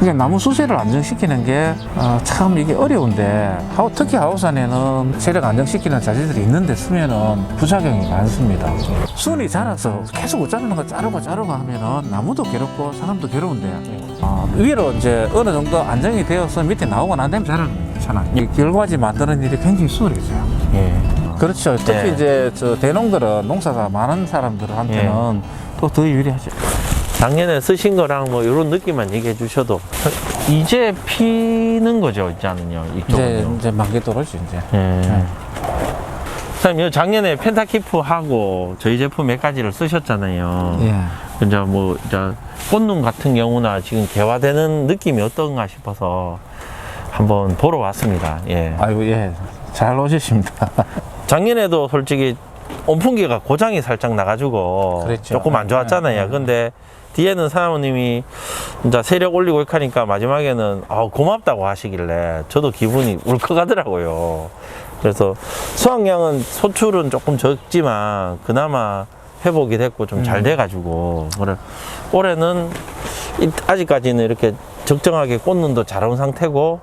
이게 나무 수세를 안정시키는 게 어, 참 이게 어려운데 특히 하우산에는 세력 안정시키는 자재들이 있는데 쓰면은 부작용이 많습니다. 순이 자라서 계속 자르는 거 자르고 자르고 하면은 나무도 괴롭고 사람도 괴로운데 어, 위로 이제 어느 정도 안정이 되어서 밑에 나오고 난 다음에 자라는 거 괜찮아요. 이 결과지 만드는 일이 굉장히 수월해져요. 예. 그렇죠. 특히 네. 이제 저 대농들은 농사가 많은 사람들한테는 또더 유리하죠. 작년에 쓰신 거랑 뭐 이런 느낌만 얘기해 주셔도 이제 피는 거죠, 이제 않은요, 이제 만개 떨어져 이제. 예. 네. 사장님, 작년에 펜타키프 하고 저희 제품 몇 가지를 쓰셨잖아요. 예. 이제 뭐, 이제 꽃눈 같은 경우나 지금 개화되는 느낌이 어떤가 싶어서 한번 보러 왔습니다. 예. 아유 예. 잘 오셨습니다. 작년에도 솔직히 온풍기가 고장이 살짝 나가지고 그랬죠. 조금 안 좋았잖아요. 네, 네. 근데 뒤에는 사모님이 이제 세력 올리고 이렇게 하니까 마지막에는 아, 고맙다고 하시길래 저도 기분이 울컥하더라고요. 그래서 수확량은 소출은 조금 적지만 그나마 회복이 됐고 좀잘 음. 돼가지고 그래 올해는 이- 아직까지는 이렇게 적정하게 꽃눈도 잘 온 상태고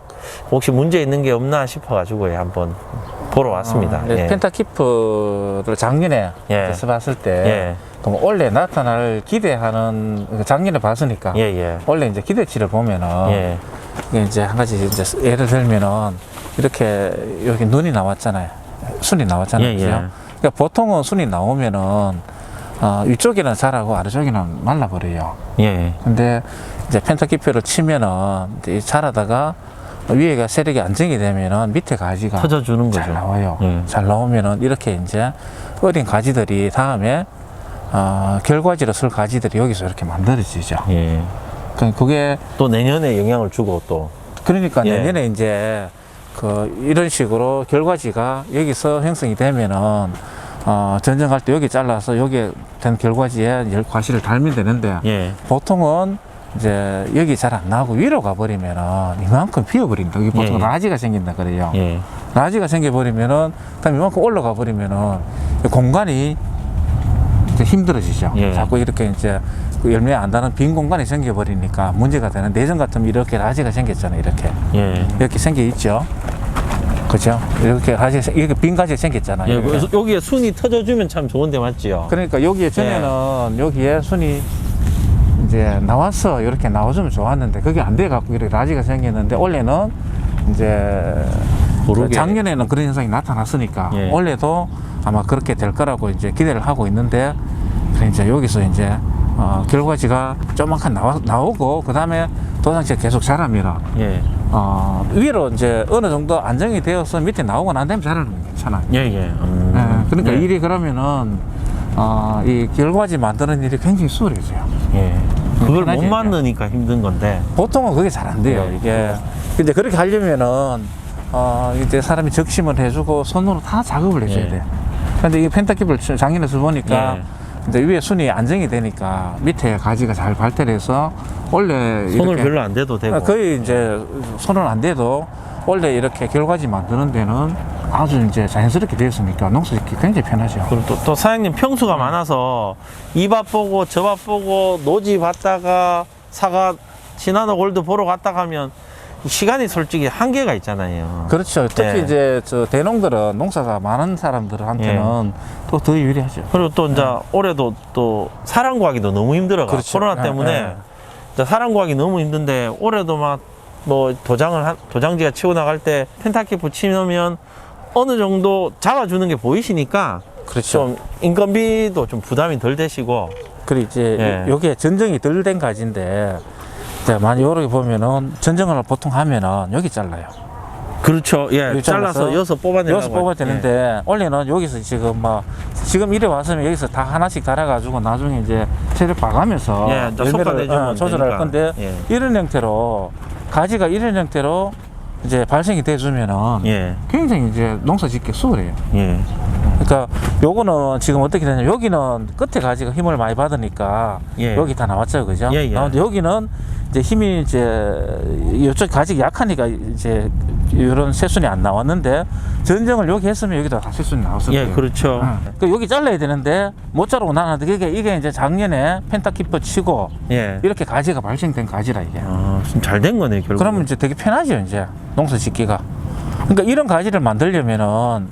혹시 문제 있는 게 없나 싶어가지고 예, 한번 보러 왔습니다. 어, 네, 예. 펜타키프를 작년에 예. 써봤을 때 예. 그럼 원래 나타날 기대하는 그 작년에 봤으니까 예, 예. 원래 이제 기대치를 보면은 예. 이게 이제 한 가지 이제 예를 들면은 이렇게 여기 눈이 나왔잖아요. 순이 나왔잖아요. 예, 그죠? 예. 그러니까 보통은 순이 나오면은 어, 위쪽에는 자라고 아래쪽에는 말라버려요. 예. 근데 이제 펜타키표를 치면은 이제 자라다가 위에가 세력이 안정이 되면은 밑에 가지가 터져주는 거죠. 잘 나와요. 예. 잘 나오면은 이렇게 이제 어린 가지들이 다음에 어, 결과지로 쓸 가지들이 여기서 이렇게 만들어지죠. 예. 그- 그게 또 내년에 영향을 주고 또. 그러니까 예. 내년에 이제 그 이런 식으로 결과지가 여기서 형성이 되면은 어, 전쟁할 때 여기 잘라서 여기에 된 결과지에 열- 과실을 달면 되는데 예. 보통은 이제 여기 잘 안 나오고 위로 가버리면은 이만큼 비어버린다. 여기 보통 예, 예. 라지가 생긴다 그래요. 예. 라지가 생겨버리면은 그다음에 이만큼 올라가 버리면은 공간이 이제 힘들어지죠. 예. 자꾸 이렇게 이제 그 열매 안 닿는 빈 공간이 생겨버리니까 문제가 되는 내전 같으면 이렇게 라지가 생겼잖아요. 이렇게 예. 이렇게 생겨 있죠. 그죠? 이렇게 라지 이렇게 빈 가지가 생겼잖아요. 예. 그래서 여기에 순이 터져주면 참 좋은데 맞지요? 그러니까 여기에 전에는 여기에 순이 이제 나왔어 이렇게 나와주면 좋았는데 그게 안 돼 갖고 이렇게 라지가 생겼는데 원래는 이제 모르게. 그 작년에는 그런 현상이 나타났으니까 예. 올해도 아마 그렇게 될 거라고 이제 기대를 하고 있는데 그래 이제 여기서 이제 어, 결과지가 조만간 나와, 나오고 그 다음에 도장치가 계속 자라면 예. 어, 위로 이제 어느 정도 안정이 되어서 밑에 나오고 난 다음에 자라는 건 괜찮아요. 예, 예. 음. 예, 그러니까 예. 일이 그러면은 어, 이 결과지 만드는 일이 굉장히 수월해져요. 예. 그걸 못 편하지, 만드니까 힘든 건데. 보통은 그게 잘 안 돼요. 네. 이게 근데 그렇게 하려면은 어, 이제 사람이 적심을 해주고 손으로 다 작업을 해줘야 예. 돼. 근데 이 펜타키블 작년에서 보니까 예. 이제 위에 순이 안정이 되니까 밑에 가지가 잘 발달해서 원래 손을 별로 안 대도 되고. 아, 거의 이제 손은 안 돼도 원래 이렇게 결과지 만드는 데는 아주 이제 자연스럽게 되었으니까 농사 짓기 굉장히 편하죠. 그리고 또, 또 사장님 평수가 많아서 이 밭 보고 저 밭 보고 노지 봤다가 사과 시나노 골드 보러 갔다 가면 시간이 솔직히 한계가 있잖아요. 그렇죠. 특히 예. 이제 저 대농들은 농사가 많은 사람들한테는 예. 또더 유리하죠. 그리고 또 이제 올해도 또 사랑 구하기도 너무 힘들어가 그렇죠. 코로나 예, 때문에 예. 이제 사랑 구하기 너무 힘든데 올해도 막 뭐 도장을 한, 도장지가 치고 나갈 때 펜타키 붙이면 어느 정도 잡아주는 게 보이시니까 그렇죠. 좀 인건비도 좀 부담이 덜 되시고 그리고 이제 예. 요게 전정이 덜 된 가지인데 이제 많이 요렇게 보면은 전정을 보통 하면은 여기 잘라요. 그렇죠 예 잘라서 여기서 뽑아내려고 여기서 뽑아야 되는데 원래는 여기서 지금 막 지금 이래 왔으면 여기서 다 하나씩 달아가지고 나중에 이제 체력 봐가면서 예, 열매를, 어, 조절할. 건데 예. 이런 형태로 가지가 이런 형태로 이제 발생이 돼주면은 예, 굉장히 이제 농사 짓기 수월해요. 예, 그러니까 요거는 지금 어떻게 되냐 여기는 끝에 가지가 힘을 많이 받으니까 예. 여기 다 나왔죠 그죠? 예, 예. 여기는 이제 힘이 이제 이쪽 가지가 약하니까 이제 이런 새순이 안 나왔는데 전정을 여기 했으면 여기다 다 새순이 나왔을 예, 거예요. 그렇죠. 응. 그 여기 잘라야 되는데 못 자르고 나는데 이게 이게 이제 작년에 펜타키퍼 치고 예. 이렇게 가지가 발생된 가지라 이게. 아, 좀잘된 거네, 결국. 그러면 이제 되게 편하죠 이제 농사 짓기가. 그러니까 이런 가지를 만들려면은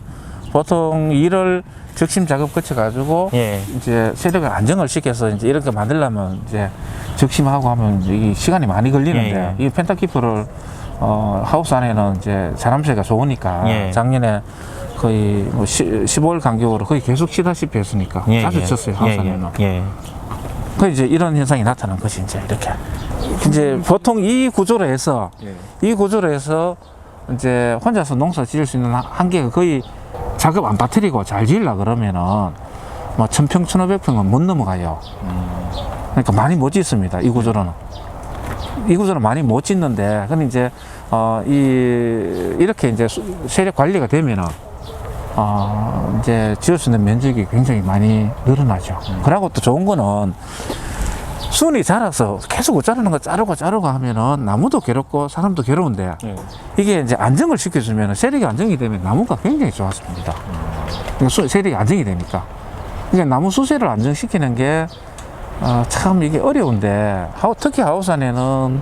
보통 일을 적심 작업 거쳐 가지고 예. 이제 세력을 안정을 시켜서 이제 이렇게 만들려면 이제 적심하고 하면 이 시간이 많이 걸리는데 예, 이 펜타키프를 어, 하우스 안에는 이제 자람쇠가 좋으니까 예. 작년에 거의 뭐 15월 간격으로 거의 계속 치다시피 했으니까 예, 자주 예. 쳤어요 하우스 예, 안에는. 예. 예. 그 이제 이런 현상이 나타난 것이 이제 이렇게. 이제 보통 이 구조로 해서 이 구조로 해서 이제 혼자서 농사 지을 수 있는 한- 한계가 거의 작업 안 빠뜨리고 잘 지으려 그러면은 뭐 천평, 천오백 평은 못 넘어가요. 그러니까 많이 못 짓습니다. 이 구조로는. 이 구조는 많이 못 짓는데, 근데 이제, 어, 이, 이렇게 이제 수- 세력 관리가 되면은, 어, 이제 지을 수 있는 면적이 굉장히 많이 늘어나죠. 그러고 또 좋은 거는 순이 자라서 계속 자르는 거 자르고 자르고 하면은 나무도 괴롭고 사람도 괴로운데 이게 이제 안정을 시켜주면 세력이 안정이 되면 나무가 굉장히 좋았습니다. 수- 세력이 안정이 되니까. 그러니까 나무 수세를 안정시키는 게 어, 참 이게 어려운데 하우, 특히 하우스 안에는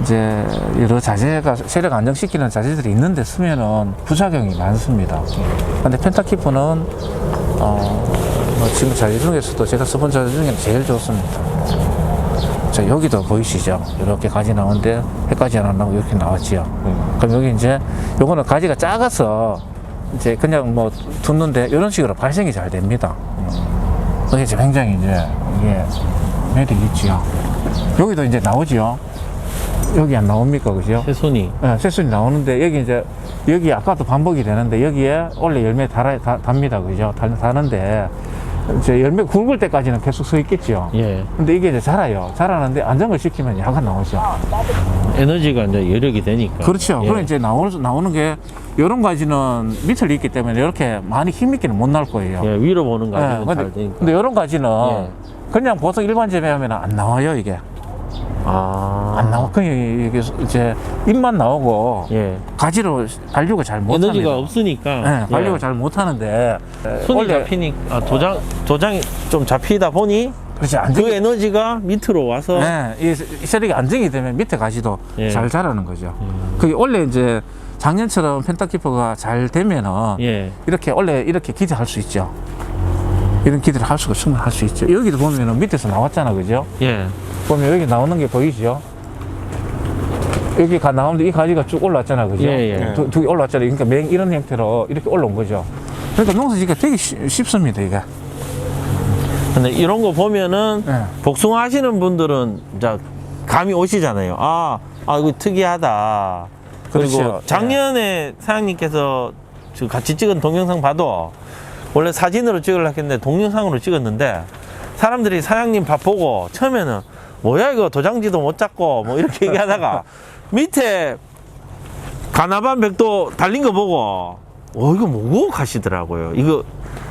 이제 여러 자재가 세력 안정시키는 자재들이 있는데 쓰면은 부작용이 많습니다. 근데 펜타키프는 어, 뭐 지금 자재 중에서도 제가 써본 자재 중에 제일 좋습니다. 자, 여기도 보이시죠? 이렇게 가지 나오는데 해까지 안 나오고 이렇게 나왔지요. 그럼 여기 이제 요거는 가지가 작아서 이제 그냥 뭐 뒀는데 이런 식으로 발생이 잘 됩니다. 그게 이제 굉장히 이제 이게 매력이 있지요. 여기도 이제 나오지요. 여기 안 나옵니까, 그죠? 새순이. 네, 새순이 나오는데 여기 이제 여기 아까도 반복이 되는데 여기에 원래 열매 달아 다, 답니다, 그죠? 달, 다는데 이제 열매 굵을 때까지는 계속 서 있겠죠. 예. 근데 이게 이제 자라요. 자라는데 안정을 시키면 약간 나오죠. 에너지가 이제 여력이 되니까. 그렇죠. 예. 그럼 이제 나오는 나오는 게 이런 가지는 밑을 있기 때문에 이렇게 많이 힘 있게는 못 나올 거예요. 예, 위로 보는 거 예, 근데, 잘 되니까. 근데 이런 가지는 예. 그냥 보통 일반 재배하면 안 나와요 이게 아. 안 나와 그냥 이게 이제 잎만 나오고 예. 가지로 관리가 잘 못합니다. 에너지가 없으니까. 네, 관리가 예. 잘 못하는데 손이 원래 잡히니 아, 도장 도장이 좀 잡히다 보니 그렇지 그 안정이 에너지가 밑으로 와서 네, 이 세력이 안정이 되면 밑에 가지도 예. 잘 자라는 거죠. 그게 원래 이제 작년처럼 펜타키퍼가 잘 되면은 예. 이렇게 원래 이렇게 기대할 수 있죠. 이런 기대를 할 수가 충분히 할 수 있죠. 여기도 보면은 밑에서 나왔잖아, 그죠? 예. 보면 여기 나오는 게 보이죠? 여기 가 나오는데 이 가지가 쭉 올라왔잖아, 그죠? 예, 예. 두, 두개 올라왔잖아. 그러니까 맹 이런 형태로 이렇게 올라온 거죠. 그러니까 농사 짓기가 되게 쉽- 쉽습니다, 이게. 근데 이런 거 보면은 예. 복숭아 하시는 분들은 이제 감이 오시잖아요. 아, 아 이거 특이하다. 그리고 그렇죠. 작년에 사장님께서 저 같이 찍은 동영상 봐도 원래 사진으로 찍으려고 했는데 동영상으로 찍었는데 사람들이 사장님 밥 보고 처음에는 뭐야 이거 도장지도 못 잡고 뭐 이렇게 얘기하다가 밑에 가나반 백도 달린 거 보고 어 이거 뭐고 가시더라고요. 이거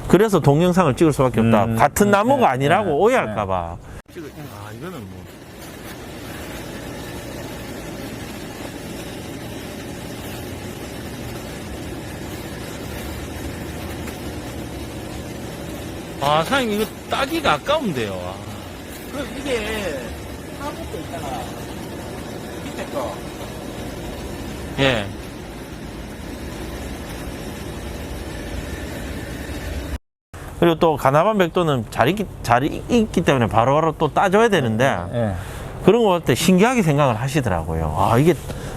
그래서 동영상을 찍을 수밖에 없다. 음, 같은 네, 나무가 네, 아니라고 네, 오해할까봐. 아 이거는 뭐. 아, 사장님, 이거 따기가 아까운데요. 그 이게 한국도 있잖아. 밑에 거. 예. 그리고 또 가나반 백도는 잘 있기, 잘 있- 있기 때문에 바로바로 또 따줘야 되는데 예. 그런 거 볼 때 신기하게 생각을 하시더라고요. 아, 이게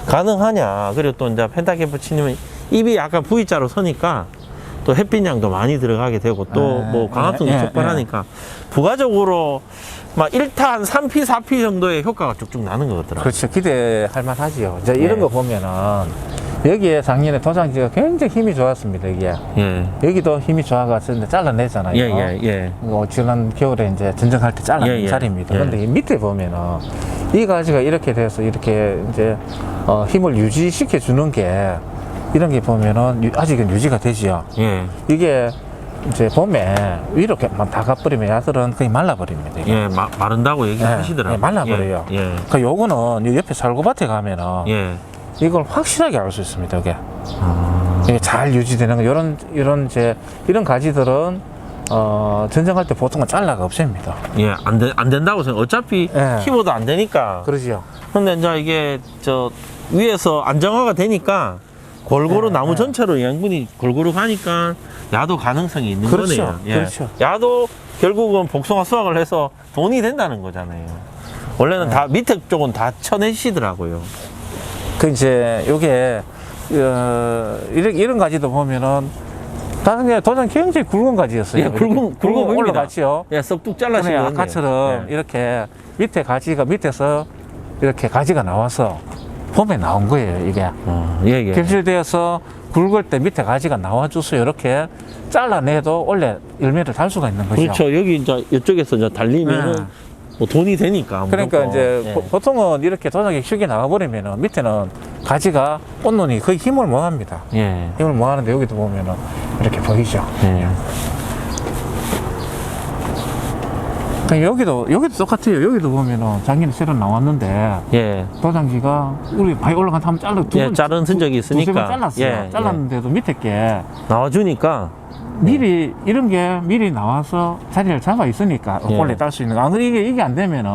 가능하냐. 그리고 또 이제 펜타케프치님은 입이 약간 V자로 서니까 또 햇빛량도 많이 들어가게 되고 또 예, 뭐 광합성도 예, 예, 촉발하니까 부가적으로 막 1탄, 3피, 4피 정도의 효과가 쭉쭉 나는 것 같더라고요. 그렇죠. 기대할 만하지요. 이제 이런 예. 거 보면은 여기에 작년에 도장지가 굉장히 힘이 좋았습니다. 이게 예. 여기도 힘이 좋아갔었는데 잘라냈잖아요. 예, 예, 예. 뭐 지난 겨울에 이제 전정할 때 잘라낸 예, 예. 자리입니다. 예. 근데 이 밑에 보면은 이 가지가 이렇게 돼서 이렇게 이제 어, 힘을 유지시켜 주는 게 이런 게 보면은 유- 아직은 유지가 되지요. 예. 이게 이제 봄에 위로 이렇게 다 가버리면 야들은 거의 말라버립니다. 이게. 예, 마, 마른다고 얘기하시더라고요. 예, 말라버려요. 예, 예. 그 요거는 이 옆에 살구밭에 가면은 예. 이걸 확실하게 알 수 있습니다. 이게 아, 이게 잘 유지되는 거 이런 이런 이제 이런 가지들은 어 전쟁할 때 보통은 잘라가 없앱니다. 예, 안, 되, 안 된다고 생각. 어차피 예. 키보드 안 되니까. 그러지요. 근데 이제 이게 저 위에서 안정화가 되니까 골고루 예, 나무 예. 전체로 양분이 골고루 가니까 야도 가능성이 있는 그렇죠, 거네요. 예. 그렇죠. 야도 결국은 복숭아 수확을 해서 돈이 된다는 거잖아요. 원래는 예. 다 밑에 쪽은 다 쳐내시더라고요. 그 이제 요게 어 이런 이런 가지도 보면은 다른 게 도장 굉장히 굵은 가지였어요. 예, 굵은- 굵은. 올라갔지요. 예, 썩뚝 근데 잘라시면 아까처럼 예. 이렇게 밑에 가지가 밑에서 이렇게 가지가 나와서 봄에 나온 거예요. 이게 어, 예, 예. 결실되어서 굵을 때 밑에 가지가 나와줘서 이렇게 잘라내도 원래 열매를 달 수가 있는 거죠. 그렇죠. 여기 이제 이쪽에서 이제 달리면은 네. 뭐 돈이 되니까. 그러니까 무조건. 이제 예. 보- 보통은 이렇게 도장이 쉽게 나가버리면은 밑에는 가지가 꽃눈이 거의 힘을 못 합니다. 예. 힘을 못 하는데 여기도 보면은 이렇게 보이죠. 예. 그러니까 여기도 여기도 똑같아요. 여기도 보면은 작년에 새로 나왔는데 예. 도장지가 우리 바위 올라간 한번 잘라 두 예, 번, 자른 흔적이 두세 번 있으니까. 잘랐어요. 예, 잘랐는데도 밑에 게 나와주니까. 미리 이런 게 미리 나와서 자리를 잡아 있으니까 예. 원래 딸 수 있는 거. 안 그래 이게 이게 안 되면은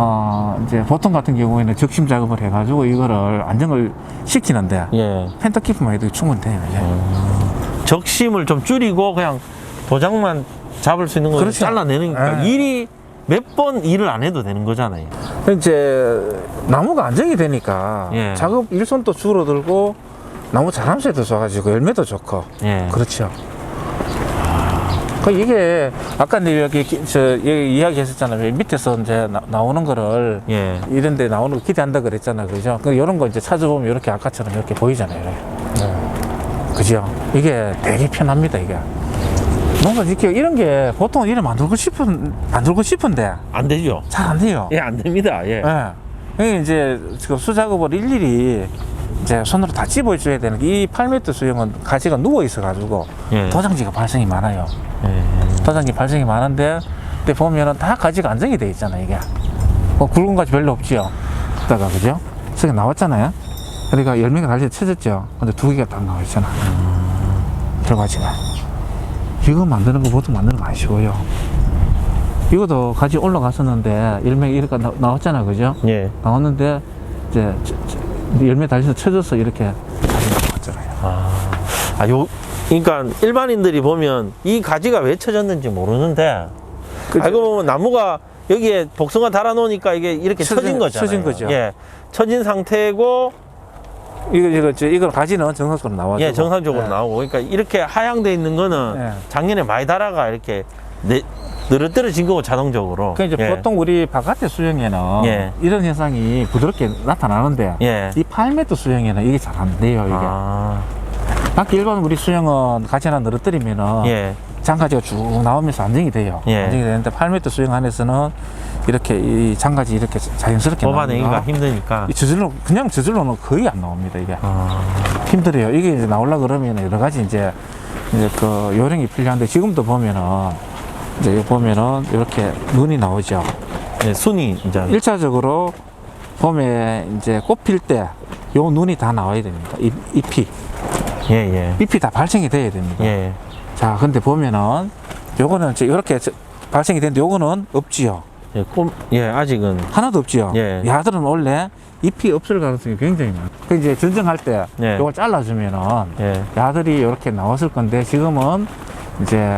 어 이제 보통 같은 경우에는 적심 작업을 해가지고 이거를 안정을 시키는데 예. 펜터 키프만 해도 충분히 돼요. 이제. 적심을 좀 줄이고 그냥 도장만 잡을 수 있는 거 그렇죠. 잘라내니까 예. 일이 몇 번 일을 안 해도 되는 거잖아요. 이제 나무가 안정이 되니까 예. 작업 일손도 줄어들고 나무 자람새도 좋아가지고 열매도 좋고 예. 그렇죠. 그 이게 아까 내 여기 기- 저 여기 이야기했었잖아요. 왜 밑에서 이제 나, 오는 거를 예. 이런데 나오는 거 기대한다 그랬잖아요. 그죠? 그 이런 거 이제 찾아보면 이렇게 아까처럼 이렇게 보이잖아요. 이렇게. 그죠? 이게 되게 편합니다. 이게. 뭔가 이렇게 이런 게 보통 이래 만들고 싶은 만들고 싶은데 안 되죠. 잘 안 돼요. 예, 안 됩니다. 예. 예. 이게 이제 지금 수작업을 일일이 이제 손으로 다 찝어줘야 되는 게 이 8m 수영은 가지가 누워 있어가지고 예. 도장지가 발생이 많아요. 예. 도장지 발생이 많은데 근데 보면은 다 가지가 안정이 돼 있잖아요. 이게 뭐 굵은 가지 별로 없지요. 그다가 그죠? 저기 나왔잖아요. 그러니까 열매가 달려 쳐졌죠. 근데 두 개가 딱 나와 있잖아. 들어가지가. 이거 만드는 거 보통 만드는 거안 쉬워요. 이것도 가지 올라갔었는데 열매 이렇게 나, 나왔잖아, 그죠? 예. 나왔는데 이제 열매 달려서 쳐져서 이렇게 가지 나왔잖아요. 아, 요, 그러니까 일반인들이 보면 이 가지가 왜 쳐졌는지 모르는데 그죠? 알고 보면 나무가 여기에 복숭아 달아놓으니까 이게 이렇게 쳐진- 쳐진 거잖아요. 쳐진 거죠. 예. 쳐진 상태고 이거 이거 저 이거 가지는 정상적으로 나와죠. 예, 정상적으로 예. 나오고. 그러니까 이렇게 하향돼 있는 거는 예. 작년에 달아가 이렇게 내, 늘어뜨려진 거고 자동적으로. 그 이제 예. 보통 우리 바깥의 수영에는 예. 이런 현상이 부드럽게 나타나는데 예. 이 8m 수영에는 이게 잘 안 돼요. 이게 아, 밖에 일반 우리 수영은 가지 하나 늘어뜨리면은 예. 장가지가 쭉 나오면서 안정이 돼요. 예. 안정이 되는데 8m 수영 안에서는 이렇게 이 장가지 이렇게 자연스럽게 뽑아내기가. 힘드니까. 이 저절로 그냥 저절로는 거의 안 나옵니다. 이게 아, 힘들어요. 이게 이제 나오려 그러면 여러 가지 이제 이제 그 요령이 필요한데 지금도 보면은 이제 여기 보면은 이렇게 눈이 나오죠. 예, 순이 이제. 일차적으로 봄에 이제 꽃 필 때 요 눈이 다 나와야 됩니다. 잎, 잎이. 예, 예. 잎이 다 발생이 돼야 됩니다. 예. 자, 근데 보면은 요거는 이제 이렇게 저- 발생이 되는데 요거는 없지요. 예, 꼼, 예, 아직은. 하나도 없지요. 예. 야들은 원래 잎이 없을 가능성이 굉장히 많아요. 그 이제 전쟁할 때 예. 요걸 잘라주면은 예. 야들이 이렇게 나왔을 건데 지금은 이제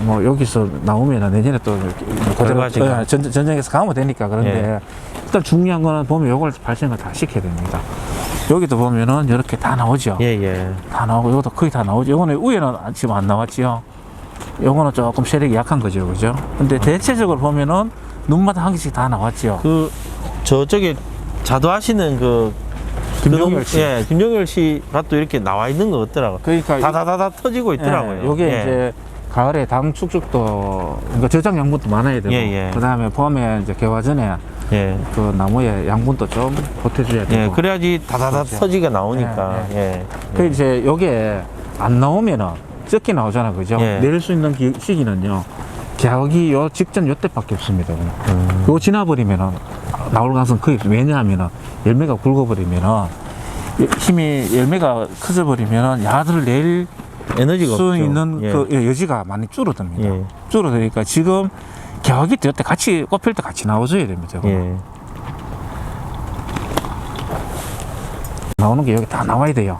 뭐 여기서 나오면은 내년에 또 이렇게 뭐 그대로. 어, 전, 전쟁에서 가면 되니까 그런데 예. 일단 중요한 거는 보면 요걸 발생을 다 시켜야 됩니다. 여기도 보면은 이렇게 다 나오죠. 예, 예. 다 나오고 이것도 거의 다 나오죠. 요거는 위에는 지금 안 나왔지요. 요거는 조금 세력이 약한 거죠, 그죠? 근데 대체적으로 보면은 눈마다 한 개씩 다 나왔지요. 그, 저쪽에 자두하시는 그, 김종열 그 씨. 예, 김종열 씨 밭도 이렇게 나와 있는 거 같더라고요. 그러니까 이- 다다다다 터지고 있더라고요. 예, 요게 예. 이제 가을에 당 축축도 그러니까 저장 양분도 많아야 되고 예, 예. 그다음에 봄에 이제 개화 전에 예. 그 나무에 양분도 좀 보태줘야 되고 예, 그래야지 다다다 그렇죠. 터지가 나오니까. 예. 그 이제 요게 안 나오면은 적게 나오잖아, 그죠? 예. 내릴 수 있는 기- 시기는요. 격이 요 직전 요 때밖에 없습니다. 그냥. 음. 요 지나버리면은 나올 가능성 거의 없어요. 왜냐하면은 열매가 굵어버리면은 힘이 열매가 커져 버리면은 야들을 낼 에너지가 수 없죠. 있는 예. 그 여지가 많이 줄어듭니다. 예. 줄어드니까 지금 될때 같이 꼽힐 때 같이 나와줘야 됩니다. 예. 나오는 게 여기 다 나와야 돼요.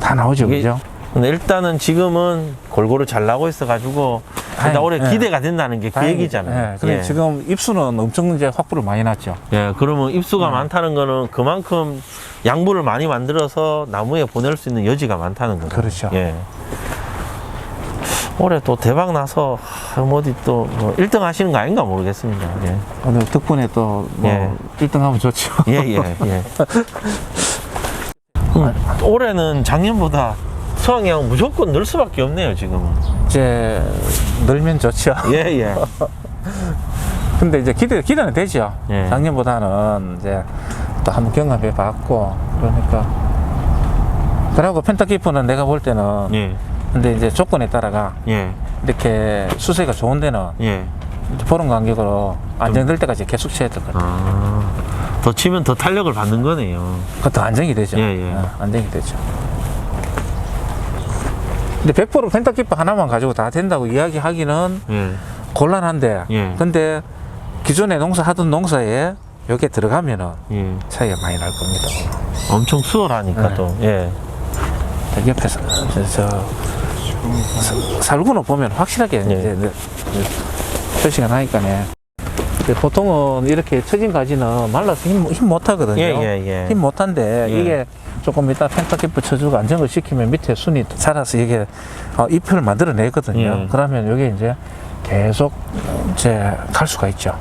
다 나오죠, 이게- 그죠? 근데 일단은 지금은 골고루 잘 나고 있어가지고 일단 다행- 올해 예. 기대가 된다는 게 그 얘기잖아요. 예, 근데 예. 지금 입수는 엄청 이제 확보를 많이 났죠. 예, 그러면 입수가 음. 많다는 거는 그만큼 양분을 많이 만들어서 나무에 보낼 수 있는 여지가 많다는 거죠. 그렇죠. 예. 올해 또 대박 나서 하, 어디 또 뭐 1등 하시는 거 아닌가 모르겠습니다. 예. 오늘 덕분에 또뭐 예. 1등 하면 좋죠. 예, 예, 예. 음, 올해는 작년보다 수확량 무조건 늘 수밖에 없네요, 지금은. 이제 늘면 좋죠. 예, 예. 근데 이제 기대 기대는 되죠. 예. 작년보다는 이제 또 한번 경험해 봤고 그러니까 그러고 펜타키프는 내가 볼 때는 예, 근데 이제 조건에 따라가 예, 이렇게 수세가 좋은 데는 예. 이제 보름 간격으로 안정될 때까지 계속 쳐야 될것 같아요. 아, 더 치면 더 탄력을 받는 거네요. 그것도 안정이 되죠. 예, 예. 어, 안정이 되죠. 근데 100% 펜타키프 하나만 가지고 다 된다고 이야기하기는 예, 곤란한데 예. 근데 기존에 농사 하던 농사에 여기에 들어가면은 예. 차이가 많이 날 겁니다. 엄청 수월하니까 네. 또. 예. 저 옆에서 저, 저 사- 살구는 보면 확실하게 예. 이제 네, 네, 표시가 나니까네. 보통은 이렇게 처진 가지는 말라서 힘, 힘 못하거든요. 예, 예, 예. 힘 못한데 예. 이게 조금 이따 펜타키프 쳐주고 안정을 시키면 밑에 순이 자라서 이게 어, 잎을 만들어내거든요. 예. 그러면 여기 이제 계속 이제 갈 수가 있죠.